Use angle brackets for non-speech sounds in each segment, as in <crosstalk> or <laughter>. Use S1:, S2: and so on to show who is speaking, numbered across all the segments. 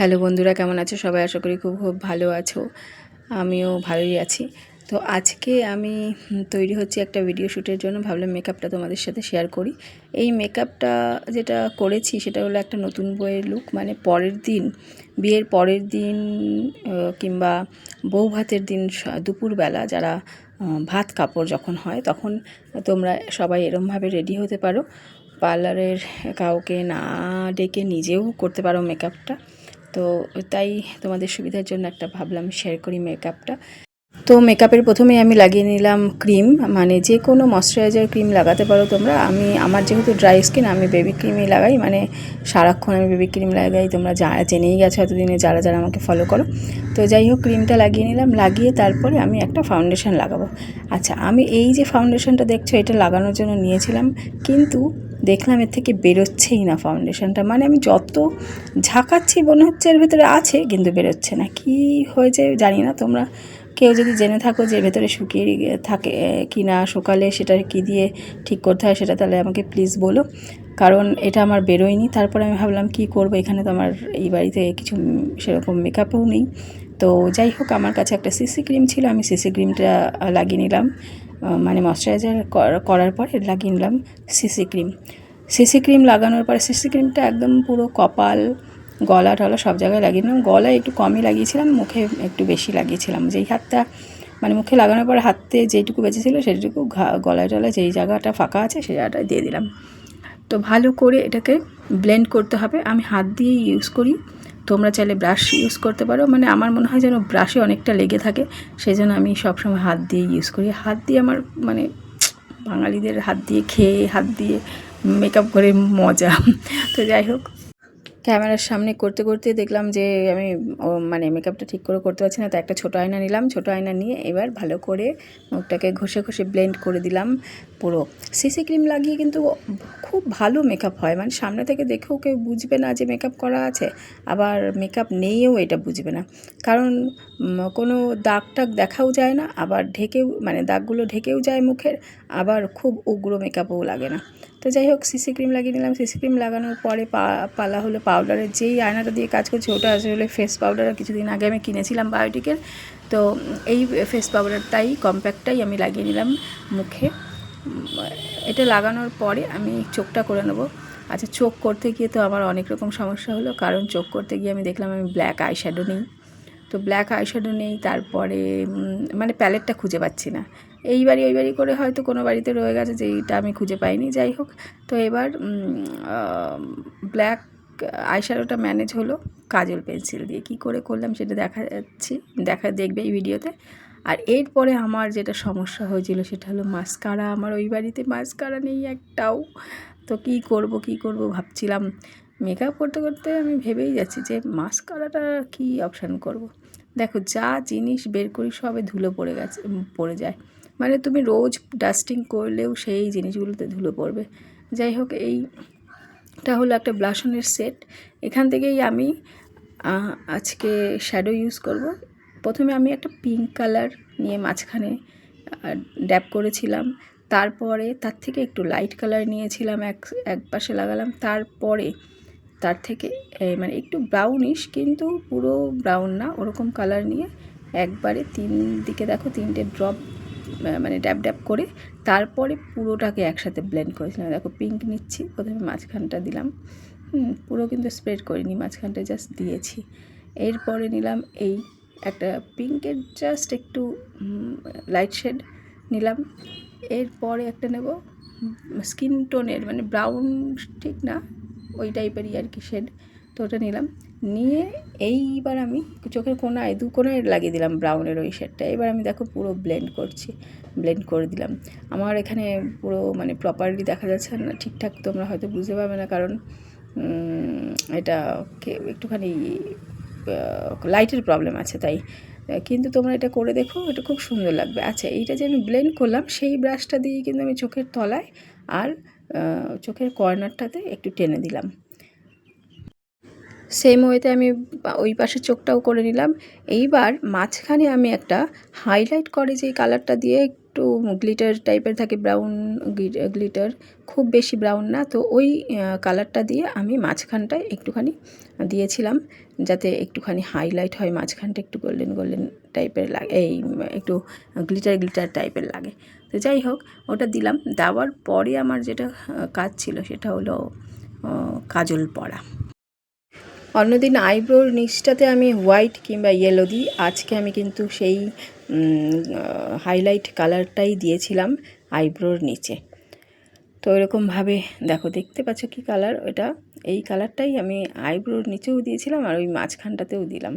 S1: Hello বন্ধুরা, কেমন আছো? সবাই আশা করি খুব খুব ভালো আছো। আমিও ভালোই আছি। তো আজকে আমি তৈরি হচ্ছে একটা ভিডিও শ্যুটের জন্য। ভাবলাম মেকআপটা তোমাদের সাথে শেয়ার করি। এই মেকআপটা যেটা করেছি, সেটা হলো একটা নতুন বইয়ের লুক মানে পরের দিন, বিয়ের পরের দিন কিংবা বউ ভাতের দিন দুপুরবেলা যারা ভাত কাপড় যখন হয়, তখন তোমরা সবাই এরমভাবে রেডি হতে পারো। পার্লারের কাউকে না ডেকে নিজেও করতে পারো মেকআপটা তো তাই তোমাদের সুবিধার জন্য একটা ভাবলাম শেয়ার করি মেকআপটা তো মেকআপের প্রথমে আমি লাগিয়ে নিলাম ক্রিম মানে যে কোনো ময়শ্চারাইজার ক্রিম লাগাতে পারো তোমরা। আমি, আমার যেহেতু ড্রাই স্কিন আমি বেবি ক্রিমই লাগাই মানে সারাক্ষণ আমি বেবি ক্রিম লাগাই। তোমরা যা, জেনেই গেছো এতদিনে, যারা যারা আমাকে ফলো করো। তো যাই হোক ক্রিমটা লাগিয়ে নিলাম, লাগিয়ে তারপরে আমি একটা ফাউন্ডেশন লাগাবো। আচ্ছা আমি এই যে ফাউন্ডেশনটা দেখছ, এটা লাগানোর জন্য নিয়েছিলাম, কিন্তু দেখলাম এর থেকে বেরোচ্ছেই না ফাউন্ডেশনটা মানে আমি যত ঝাঁকাচ্ছি মনে হচ্ছে এর ভেতরে আছে, কিন্তু বেরোচ্ছে না। কি হয়েছে জানি না তোমরা। কেউ যদি জেনে থাকো যে ভেতরে শুকিয়ে থাকে কি না শুকালে সেটা কি দিয়ে ঠিক করতে হয় সেটা তাহলে আমাকে প্লিজ বলো। কারণ এটা আমার বেরোয়নি, তারপরে আমি ভাবলাম কি করব? এখানে তো আমার এই বাড়িতে কিছু সেরকম মেকআপও নেই। তো যাই হোক, আমার কাছে একটা সিসি ক্রিম ছিল, আমি সিসি ক্রিমটা লাগিয়ে নিলাম। মানে ময়শ্চারাইজার করার পরে লাগিয়ে নিলাম সিসি ক্রিম সিসি ক্রিম লাগানোর পরে সিসি ক্রিমটা একদম পুরো কপাল, গলা টলা সব জায়গায় লাগিয়ে নিলাম। গলায় একটু কমই লাগিয়েছিলাম, মুখে একটু বেশি লাগিয়েছিলাম। যেই হাতটা মানে মুখে লাগানোর পরে হাতে যেইটুকু বেঁচেছিলো সেটুকু গলায় টলায় যেই জায়গাটা ফাঁকা আছে সেই জায়গাটায় দিয়ে দিলাম। তো ভালো করে এটাকে ব্লেন্ড করতে হবে। আমি হাত দিয়ে ইউজ করি। তোমরা চাইলে ব্রাশ ইউজ করতে পারো। মানে আমার মনে হয় যেন ব্রাশে অনেকটা লেগে থাকে সেই জন্য আমি সবসময় হাত দিয়ে ইউজ করি। হাত দিয়ে আমার মানে বাঙালিদের হাত দিয়ে খেয়ে, হাত দিয়ে মেকআপ করে মজা। তো যাই হোক, ক্যামেরার সামনে করতে করতে দেখলাম যে আমি মানে মেকআপটা ঠিক করে করতে পারছি না, তো একটা ছোটো আয়না নিলাম। ছোটো আয়না নিয়ে এবার ভালো করে মুখটাকে ঘষে ঘষে ব্লেন্ড করে দিলাম। পুরো। সিসি ক্রিম লাগিয়ে কিন্তু খুব ভালো মেকআপ হয়। মানে সামনে থেকে দেখেও কেউ বুঝবে না যে মেকআপ করা আছে। আবার মেকআপ নেইও এটা বুঝবে না। কারণ কোনো দাগ টাগ দেখাও যায় না। আবার ঢেকেও মানে দাগগুলো ঢেকেও যায় মুখের। আবার খুব উগ্র মেকআপও লাগে না। তো যাই হোক সিসি ক্রিম লাগিয়ে নিলাম। সিসি ক্রিম লাগানোর পরে পালা হলো পাউডারের যেই আয়নাটা দিয়ে কাজ করছে, ওটা আসলে ফেস পাউডার কিছুদিন আগে আমি কিনেছিলাম বায়োটিকের তো এই ফেস পাউডারটাই কম্প্যাক্টটাই আমি লাগিয়ে নিলাম মুখে। এটা লাগানোর পরে আমি চোখটা করে নেব। আচ্ছা চোখ করতে গিয়ে তো আমার অনেক রকম সমস্যা হলো। কারণ চোখ করতে গিয়ে আমি দেখলাম আমি ব্ল্যাক আইশ্যাডো নেই। তো ব্ল্যাক আইশ্যাডো নেই, তারপরে মানে প্যালেটটা খুঁজে পাচ্ছি না। এই বাড়ি ওই বাড়ি করে হয়তো কোনো বাড়িতে রয়ে গেছে যেইটা আমি খুঁজে পাইনি। যাই হোক, তো এবার ব্ল্যাক আইশ্যাডোটা ম্যানেজ হলো কাজল পেন্সিল দিয়ে। কি করে করলাম সেটা দেখা যাচ্ছি, দেখা দেখবে এই ভিডিওতে আর এরপরে আমার যেটা সমস্যা হয়েছিল সেটা হলো মাস্কারা। আমার ওই বাড়িতে মাস্কারা নেই একটাও। তো কি করব কি করব ভাবছিলাম। মেকআপ করতে করতে আমি ভেবেই যাচ্ছি যে মাস্কারাটা কি অপশান করব। দেখো, যা জিনিস বের করি সবে ধুলো পড়ে গেছে পড়ে যায়। মানে তুমি রোজ ডাস্টিং করলেও সেই জিনিসগুলোতে ধুলো পড়বে। যাই হোক এইটা হলো একটা ব্লাশনের সেট এখান থেকেই আমি আজকে শ্যাডো ইউজ করব। প্রথমে আমি একটা পিঙ্ক কালার নিয়ে মাঝখানে ড্যাপ করেছিলাম। তারপরে তার থেকে একটু লাইট কালার নিয়েছিলাম, এক এক পাশে লাগালাম। তারপরে তার থেকে মানে একটু ব্রাউনিশ কিন্তু পুরো ব্রাউন না, ওরকম কালার নিয়ে একবারে তিন দিকে দেখো, তিনটে ড্রপ মানে ড্যাব ড্যাব করে তারপরে পুরোটাকে একসাথে ব্লেন্ড করেছিলাম। দেখো পিঙ্ক নিচ্ছি, প্রথমে মাঝখানটা দিলাম। পুরো কিন্তু স্প্রেড করিনি, মাঝখানটা জাস্ট দিয়েছি। এরপরে নিলাম এই একটা পিঙ্কের জাস্ট একটু লাইট শেড নিলাম। এরপরে একটা নেব স্কিন টোনের মানে ব্রাউন ঠিক না, ওই টাইপেরই আর কি শেড তো ওটা নিলাম। নিয়ে এইবার আমি চোখের কোনায়, দু কোনায় লাগিয়ে দিলাম ব্রাউনের ওই শেডটা এবার আমি দেখো পুরো ব্লেন্ড করছি ব্লেন্ড করে দিলাম। আমার এখানে পুরো মানে প্রপারলি দেখা যাচ্ছে না, ঠিকঠাক তোমরা হয়তো বুঝতে পারবে না, কারণ এটা একটুখানি লাইটের প্রবলেম আছে তাই। কিন্তু তোমরা এটা করে দেখো, এটা খুব সুন্দর লাগবে। আচ্ছা এইটা যে আমি ব্লেন্ড করলাম, সেই ব্রাশটা দিয়ে কিন্তু আমি চোখের তলায় আর চোখের কর্নারটাতে একটু টেনে দিলাম। সেম ওয়েতে আমি ওই পাশে চোখটাও করে নিলাম। এইবার মাঝখানে আমি একটা হাইলাইট করে যে কালারটা দিয়ে একটু গ্লিটার টাইপের থাকে ব্রাউন গ্লিটার খুব বেশি ব্রাউন না। তো ওই কালারটা দিয়ে আমি মাঝখানটায় একটুখানি দিয়েছিলাম, যাতে একটুখানি হাইলাইট হয়, মাঝখানটা একটু গোল্ডেন গোল্ডেন টাইপের লাগে, এই, একটু গ্লিটার গ্লিটার টাইপের লাগে। তো যাই হোক, ওটা দিলাম। দেওয়ার পরে আমার যেটা কাজ ছিল সেটা হলো কাজল পরা। অন্যদিন আইব্রোর নিচটাতে আমি হোয়াইট কিংবা ইয়েলো দিই। আজকে আমি কিন্তু সেই হাইলাইট কালারটাই দিয়েছিলাম আইব্রোর নিচে। তো এরকমভাবে, দেখো, দেখতে পাচ্ছ কি কালার ওটা, এই কালারটাই আমি আইব্রোর নিচেও দিয়েছিলাম আর ওই মাঝখানটাতেও দিলাম।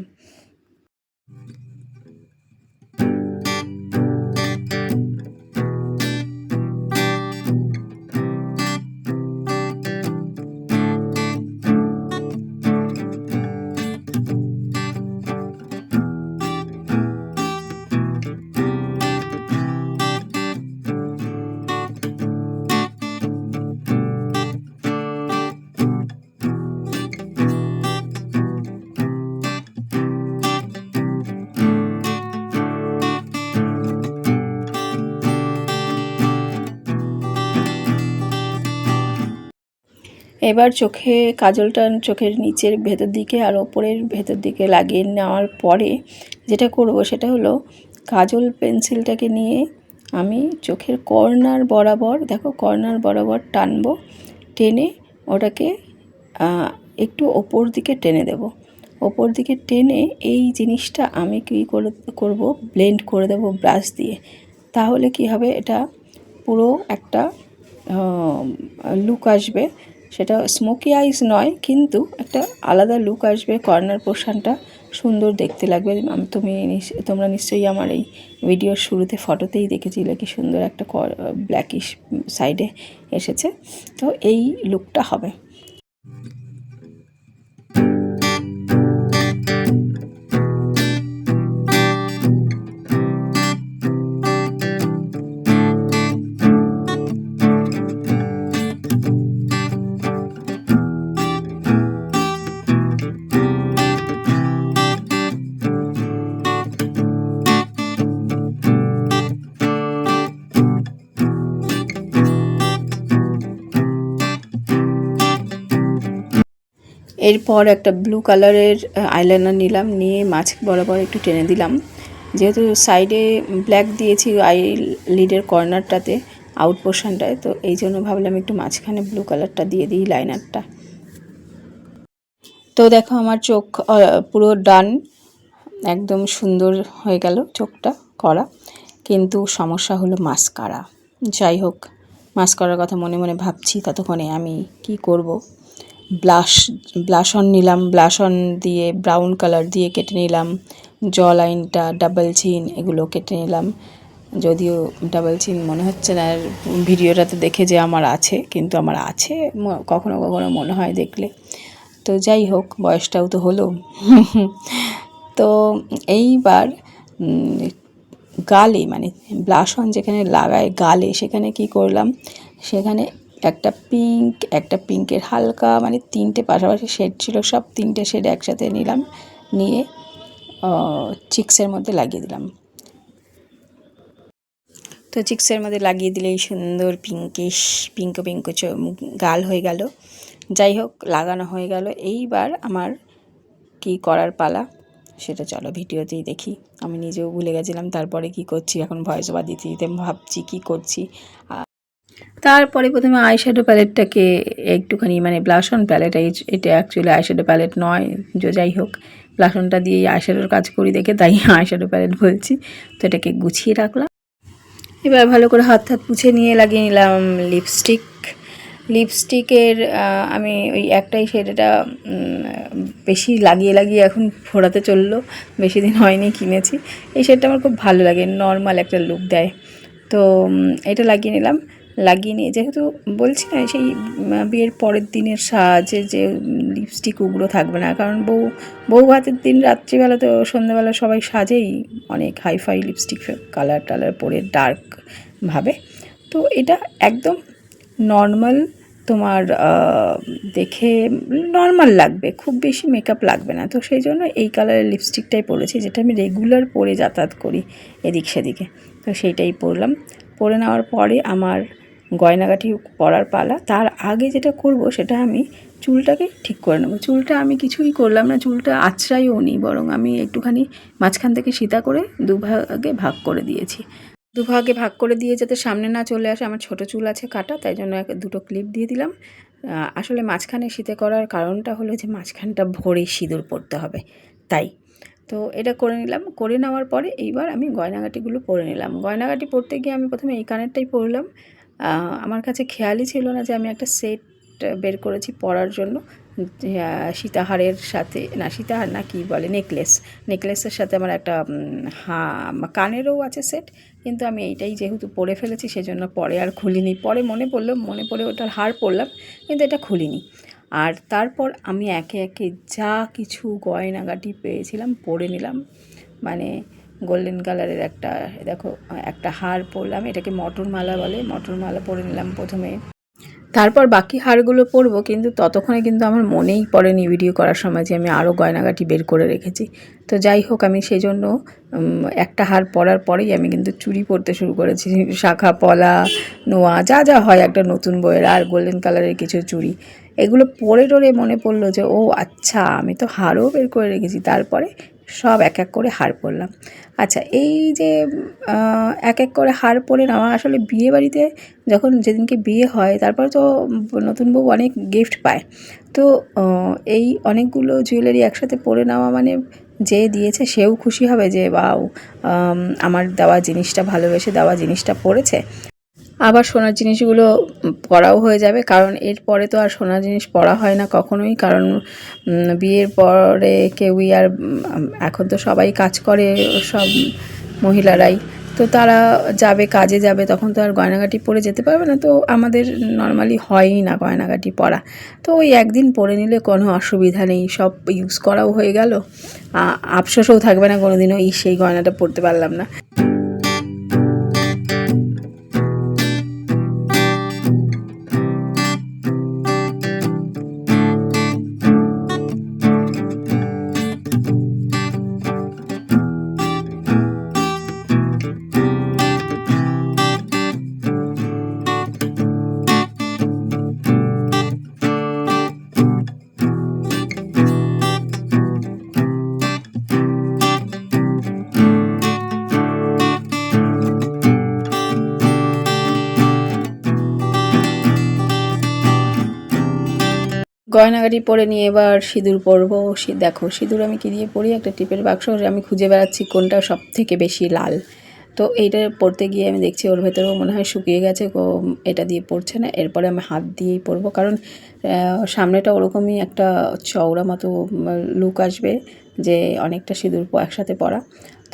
S1: এবার চোখে কাজলটা চোখের নিচের ভেতর দিকে আর ওপরের ভেতর দিকে লাগিয়ে নেওয়ার পরে যেটা করব সেটা হলো কাজল পেন্সিলটাকে নিয়ে আমি চোখের কর্নার বরাবর, দেখো কর্নার বরাবর টানবো, টেনে ওটাকে একটু ওপর দিকে টেনে দেব। ওপর দিকে টেনে এই জিনিসটা আমি কী করে, করব, ব্লেন্ড করে দেবো ব্রাশ দিয়ে। তাহলে কি হবে, এটা পুরো একটা লুক আসবে। সেটা স্মোকি আইস নয়, কিন্তু একটা আলাদা লুক আসবে কর্নার পোর্শানটা সুন্দর দেখতে লাগবে। তুমি তোমরা নিশ্চয়ই আমার এই ভিডিওর শুরুতে ফটোতেই দেখেছিলে কি সুন্দর একটা ব্ল্যাকিশ সাইডে এসেছে। তো এই লুকটা হবে। এরপর একটা ব্লু কালারের আইলাইনার নিলাম, নিয়ে মাছ বরাবর একটু টেনে দিলাম। যেহেতু সাইডে ব্ল্যাক দিয়েছি আই লিডের কর্নারটাতে আউট পোর্শনটায় তো এই জন্য ভাবলাম একটু মাঝখানে ব্লু কালারটা দিয়ে দিই লাইনারটা তো দেখো আমার চোখ পুরো ডান একদম সুন্দর হয়ে গেল চোখটা করা। কিন্তু সমস্যা হলো মাস্কারা যাই হোক মাস্কারার কথা মনে মনে ভাবছি, ততক্ষণে আমি কি করব? ব্লাশ ব্লাশন নিলাম ব্লাশন দিয়ে ব্রাউন কালার দিয়ে কেটে নিলাম জ লাইনটা ডাবল চিন এগুলো কেটে নিলাম। যদিও ডাবল চিন মনে হচ্ছে না ভিডিওটাতে দেখে যে আমার আছে, কিন্তু আমার আছে কখনো কখনো মনে হয় দেখলে। তো যাই হোক, বয়সটাও তো হলো। <laughs> তো এইবার গালে মানে ব্লাশন যেখানে লাগায় গালে, সেখানে কি করলাম? সেখানে একটা পিঙ্ক একটা পিঙ্কের হালকা মানে তিনটে পাশাপাশি শেড ছিল, সব তিনটে শেড একসাথে নিলাম, নিয়ে চিক্সের মধ্যে লাগিয়ে দিলাম। তো চিক্সের মধ্যে লাগিয়ে দিলেই সুন্দর পিঙ্কিশ পিঙ্ক পিঙ্ক গাল হয়ে গেল। যাই হোক, লাগানো হয়ে গেল। এইবার আমার কি করার পালা, সেটা চলো ভিডিওতেই দেখি। আমি নিজেও ভুলে গেছিলাম, তারপরে কি করছি, এখন ভয়েস ওভার দিতে দিতে ভাবছি কি করছি। তারপরে প্রথমে আইশ্যাডো প্যালেটটাকে একটুখানি মানে ব্লাশন প্যালেট এটা অ্যাকচুয়ালি আইশ্যাডো প্যালেট নয়, যে যাই হোক। ব্লাশনটা দিয়েই আইশ্যাডোর কাজ করি দেখে তাই আইশ্যাডো প্যালেট বলছি। তো এটাকে গুছিয়ে রাখলাম। এবার ভালো করে হাত হাত মুছে নিয়ে লাগিয়ে নিলাম লিপস্টিক লিপস্টিকের আমি ওই একটাই শেডটা বেশি লাগিয়ে লাগিয়ে এখন ফোড়াতে চলল। বেশি দিন হয়নি কিনেছি। এই শেডটা আমার খুব ভালো লাগে নর্মাল একটা লুক দেয়। তো এটা লাগিয়ে নিলাম। লাগিয়ে নিয়ে, যেহেতু বলছি না সেই বিয়ের পরের দিনের সাজে যে লিপস্টিক ওগুলো থাকবে না, কারণ বউ বউ ভাতের দিন রাত্রিবেলা তো সন্ধ্যাবেলা সবাই সাজেই অনেক হাইফাই লিপস্টিক কালার টালার পরে ডার্ক ভাবে। তো এটা একদম নর্মাল তোমার দেখে নর্মাল লাগবে, খুব বেশি মেকআপ লাগবে না। তো সেই জন্য এই কালারের লিপস্টিকটাই পরেছি, যেটা আমি রেগুলার পরে যাতায়াত করি এদিক সেদিকে। তো সেইটাই পরলাম। পরে নেওয়ার পরে আমার গয়নাগাটি পরার পালা। তার আগে যেটা করব সেটা আমি চুলটাকে ঠিক করে নেব। চুলটা আমি কিছুই করলাম না, চুলটা আছড়াইও নি বরং আমি একটুখানি মাঝখান থেকে সীতা করে দুভাগে ভাগ করে দিয়েছি। দুভাগে ভাগ করে দিয়ে যাতে সামনে না চলে আসে, আমার ছোট চুল আছে কাটা, তাই জন্য এক দুটো ক্লিপ দিয়ে দিলাম। আসলে মাঝখানে শীতে করার কারণটা হলো যে মাঝখানটা ভরে সিঁদুর পরতে হবে, তাই। তো এটা করে নিলাম। করে নেওয়ার পরে এইবার আমি গয়নাগাটিগুলো পরে নিলাম। গয়নাগাটি পরতে গিয়ে আমি প্রথমে এই কানেরটাই পরলাম। আমার কাছে খেয়ালই ছিল না যে আমি একটা সেট বের করেছি পরার জন্য। সীতাহারের সাথে, না, সীতাহার না, কি বলে, নেকলেস। নেকলেসের সাথে আমার একটা হা কানেরও আছে সেট, কিন্তু আমি এইটাই যেহেতু পরে ফেলেছি সেজন্য পরে আর খুলিনি। পরে মনে পড়ল, মনে পড়ে ওটার হার পরলাম কিন্তু এটা খুলিনি। আর তারপর আমি একে একে যা কিছু গয়নাগাটি পেয়েছিলাম, পরে নিলাম। মানে গোল্ডেন কালারের একটা, দেখো, একটা হার পরলাম, এটাকে মটর মালা বলে মটর মালা পরে নিলাম প্রথমে। তারপর বাকি হারগুলো পরবো, কিন্তু ততক্ষণে কিন্তু আমার মনেই পড়েনি ভিডিও করার সময় যে আমি আরও গয়নাগাটি বের করে রেখেছি। তো যাই হোক, আমি সেই জন্য একটা হার পরার পরেই আমি কিন্তু চুড়ি পরতে শুরু করেছি। শাখা পলা, নোয়া, যা যা হয় একটা নতুন বইয়ের, আর গোল্ডেন কালারের কিছু চুড়ি। এগুলো পরে টরে মনে পড়ল যে, ও আচ্ছা আমি তো হারও বের করে রেখেছি। তারপরে সব এক এক করে হার পরলাম। আচ্ছা এই যে এক এক করে হার পরে নেওয়া আসলে বিয়ে বাড়িতে যখন যেদিনকে বিয়ে হয়, তারপর তো নতুন বউ অনেক গিফট পায়। তো এই অনেকগুলো জুয়েলারি একসাথে পরে নেওয়া মানে যে দিয়েছে, সেও খুশি হবে যে বাউ আমার দেওয়া জিনিসটা ভালোবেসে দেওয়া জিনিসটা পড়েছে আবার সোনার জিনিসগুলো পরাও হয়ে যাবে, কারণ এরপরে তো আর সোনার জিনিস পরা হয় না কখনোই, কারণ বিয়ের পরে কেউই আর এখন তো সবাই কাজ করে সব মহিলারাই, তো তারা যাবে কাজে যাবে, তখন তো আর গয়নাগাটি পরে যেতে পারবে না, তো আমাদের নর্মালি হয়ই না গয়নাগাটি পরা, তো ওই একদিন পরে নিলে কোনো অসুবিধা নেই, সব ইউজ করাও হয়ে গেল আফসোসও থাকবে না কোনো দিনও এই সেই গয়নাটা পরতে পারলাম না। গয়নাগাটি পরে নিয়ে এবার সিঁদুর পরবো। দেখো, সিঁদুর আমি কি দিয়ে পরি? একটা টিপের বাক্স আমি খুঁজে বেড়াচ্ছি কোনটা সব থেকে বেশি লাল। তো এইটা পরতে গিয়ে আমি দেখছি ওর ভেতরেও মনে হয় শুকিয়ে গেছে এটা দিয়ে পড়ছে না। এরপরে আমি হাত দিয়েই পরবো। কারণ সামনেটা ওরকমই একটা চওড়া মতো লুক আসবে যে অনেকটা সিঁদুর একসাথে পরা।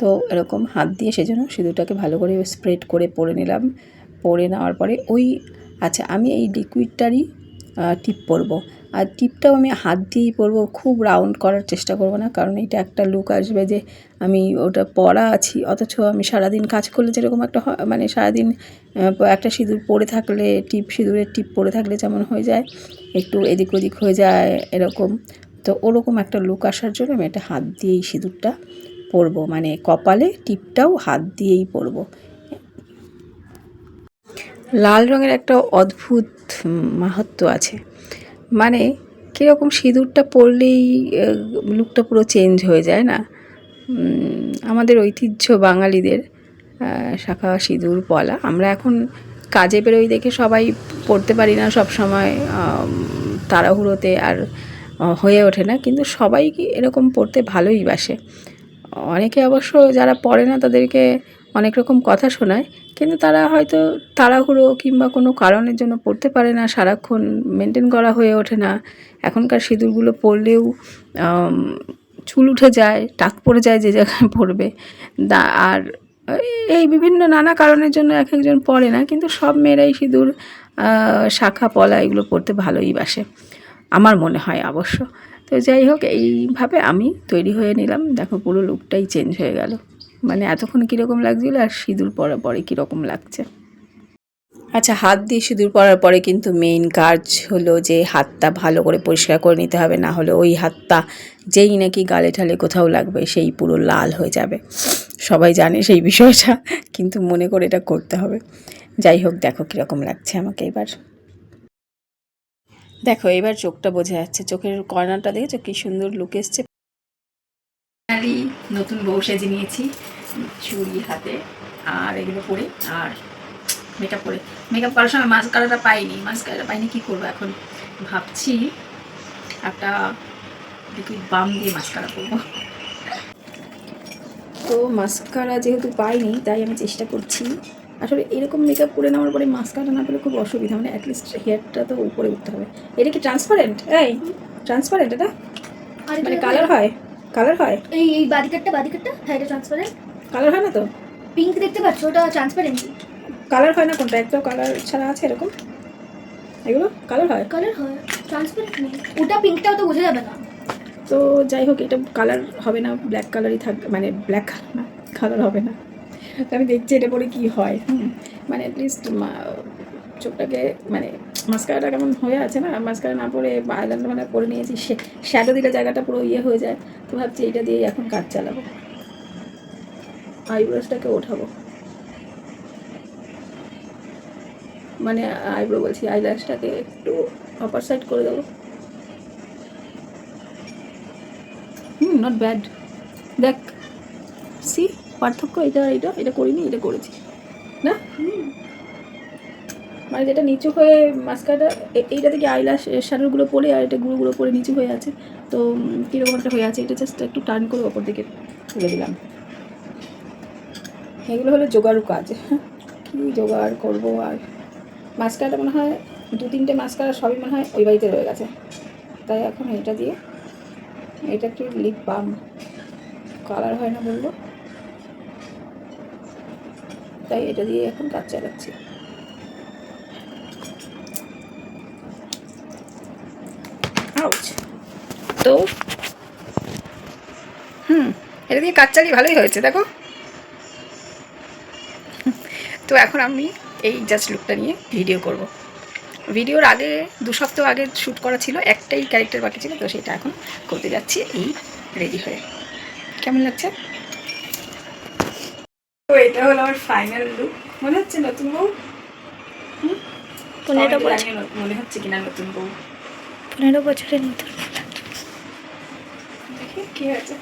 S1: তো এরকম হাত দিয়ে সেজন্য সিঁদুরটাকে ভালো করে স্প্রেড করে পরে নিলাম। পরে নেওয়ার পরে ওই আচ্ছা আমি এই লিকুইডটারই টিপ পরবো। আর টিপটাও আমি হাত দিয়েই পরবো খুব রাউন্ড করার চেষ্টা করব না কারণ এটা একটা লুক আসবে যে আমি ওটা পরা আছি অথচ আমি সারাদিন কাজ করলে যেরকম একটা মানে সারাদিন একটা সিঁদুর পরে থাকলে টিপ সিঁদুরের টিপ পরে থাকলে যেমন হয়ে যায় একটু এদিক ওদিক হয়ে যায় এরকম। তো ওরকম একটা লুক আসার জন্য আমি এটা হাত দিয়েই সিঁদুরটা পরবো মানে কপালে টিপটাও হাত দিয়েই পরবো। লাল রঙের একটা অদ্ভুত উম, মাহাত্ম্য আছে। মানে কীরকম সিঁদুরটা পরলেই লুকটা পুরো চেঞ্জ হয়ে যায় না? আমাদের ঐতিহ্য বাঙালিদের শাখা সিঁদুর পলা। আমরা এখন কাজে বেরোই দেখে সবাই পড়তে পারি না সব সময় তাড়াহুড়োতে আর হয়ে ওঠে না। কিন্তু সবাই এরকম পড়তে ভালোই বাসে। অনেকে অবশ্য যারা পড়ে না তাদেরকে অনেক রকম কথা শোনায়, কিন্তু তারা হয়তো তাড়াহুড়ো কিংবা কোনো কারণের জন্য পড়তে পারে না, সারাক্ষণ মেনটেন করা হয়ে ওঠে না। এখনকার সিঁদুরগুলো পরলেও চুল উঠে যায়, টাক পড়ে যায় যে জায়গায় পড়বে। দা, আর এই বিভিন্ন নানা কারণের জন্য এক একজন পড়ে না, কিন্তু সব মেয়েরাই সিঁদুর শাখা, পলা এগুলো পড়তে ভালোই বাসে, আমার মনে হয় অবশ্য। তো যাই হোক, এইভাবে আমি তৈরি হয়ে নিলাম। দেখো পুরো লুকটাই চেঞ্জ হয়ে গেল। মানে এতক্ষণ কীরকম লাগছিল আর সিঁদুর পরার পরে কীরকম লাগছে? আচ্ছা হাত দিয়ে সিঁদুর পরার পরে কিন্তু মেইন কাজ হলো যে হাতটা ভালো করে পরিষ্কার করে নিতে হবে, না হলে ওই হাতটা যেই নাকি গালে ঠালে কোথাও লাগবে সেই পুরো লাল হয়ে যাবে। সবাই জানে সেই বিষয়টা, কিন্তু মনে করে এটা করতে হবে। যাই হোক, দেখো কীরকম লাগছে আমাকে এবার। দেখো, এবার চোখটা বোঝা যাচ্ছে। চোখের কর্নারটা দেখেছ? কী সুন্দর লুক এসছে। ফাইনালি নতুন বউ সেজে নিয়েছি চুড়ি হাতে আর এগুলো পরে আর মেকআপ করে মেকআপ করার সময় মাস্কারাটা পাইনি। মাস্কারাটা পাইনি কী করব এখন? ভাবছি একটা লিকুইড বাম দিয়ে মাস্কারা করব। তো মাস্কারা যেহেতু পাইনি তাই আমি চেষ্টা করছি। আসলে এরকম মেকআপ করে নেওয়ার পরে মাস্কারা না পেলে খুব অসুবিধা। মানে অ্যাটলিস্ট হেয়ারটা তো উপরে উঠতে হবে। এটা কি ট্রান্সপারেন্ট এই ট্রান্সপারেন্ট এটা?
S2: আর
S1: মানে
S2: এটা-
S1: কালার হয়? কালার হয়?
S2: এই এই বাদিকারটা বাদিকারটা? হ্যাঁ এটা ট্রান্সপারেন্ট
S1: কালার হয় না তো?
S2: পিঙ্ক দেখতে পাচ্ছ ওটা ট্রান্সপারেন্ট
S1: কালার হয় না কোনটা? একটাও কালার ছাড়া আছে এরকম? এগুলো? কালার হয়?
S2: কালার হয়। ট্রান্সপারেন্ট নেই। ওটা পিঙ্কটাও তো বোঝা যাবে না।
S1: তো যাই হোক এটা কালার হবে না ব্ল্যাক কালারই থাকবে মানে ব্ল্যাক না কালার হবে না। তো আমি দেখছি এটা পরে কী হয় মানে অ্যাটলিস্ট চোখটাকে মানে মাস্কারাটা কেমন হয়ে আছে না? মাস্কারা না পরে আইল্যান্ড মানে পরে নিয়েছি শ্যাডো দিলে জায়গাটা পুরো ইয়ে হয়ে যায়। তো ভাবছি এটা দিয়েই এখন কাজ চালাবো। আইব্রোসটাকে ওঠাবো। মানে আইব্রো বলছি আইল্যাশটাকে একটু অপার সাইড করে দেবো। হুম নট ব্যাড দেখ সি পার্থক্য এটা এটা এটা করিনি, এটা করেছি। না? মানে যেটা নিচু হয়ে মাস্কাটা এইটা থেকে আইলাস শ্যাডোগুলো পড়ে আর এটা গুঁড়োগুলো পরে নিচু হয়ে আছে? তো কীরকম একটা হয়ে আছে? এটা জাস্ট একটু টার্ন করে ওপর দিকে তুলে দিলাম। এগুলো হলো জোগাড়ু কাজ। <laughs> কী জোগাড় করব আর? মাস্কারাটা মনে হয়, দু তিনটে মাস্কারা সবই মনে হয় ওই বাড়িতে রয়ে গেছে। তাই এখন এটা দিয়ে, এটা একটু লিপ বাম কালার হয় না বলল তাই এটা দিয়ে এখন কাজ চালাচ্ছি। আউচ তো? হুম এটা দিয়ে কাজ চালিয়ে ভালোই হয়েছে দেখো। তো এখন আমি এই জাস্ট লুকটা নিয়ে ভিডিও করব। ভিডিওর আগে দু সপ্তাহ আগে শ্যুট করা ছিল একটাই ক্যারেক্টার বাকি ছিল তো সেটা এখন করতে যাচ্ছি এই রেডি হয়ে। কেমন লাগছে? তো এটা হলো আমার ফাইনাল লুক মনে হচ্ছে নতুন বউ? মনে হচ্ছে কিনা নতুন বউ।
S2: পনেরো বছরের নতুন
S1: দেখি কি হয়েছে।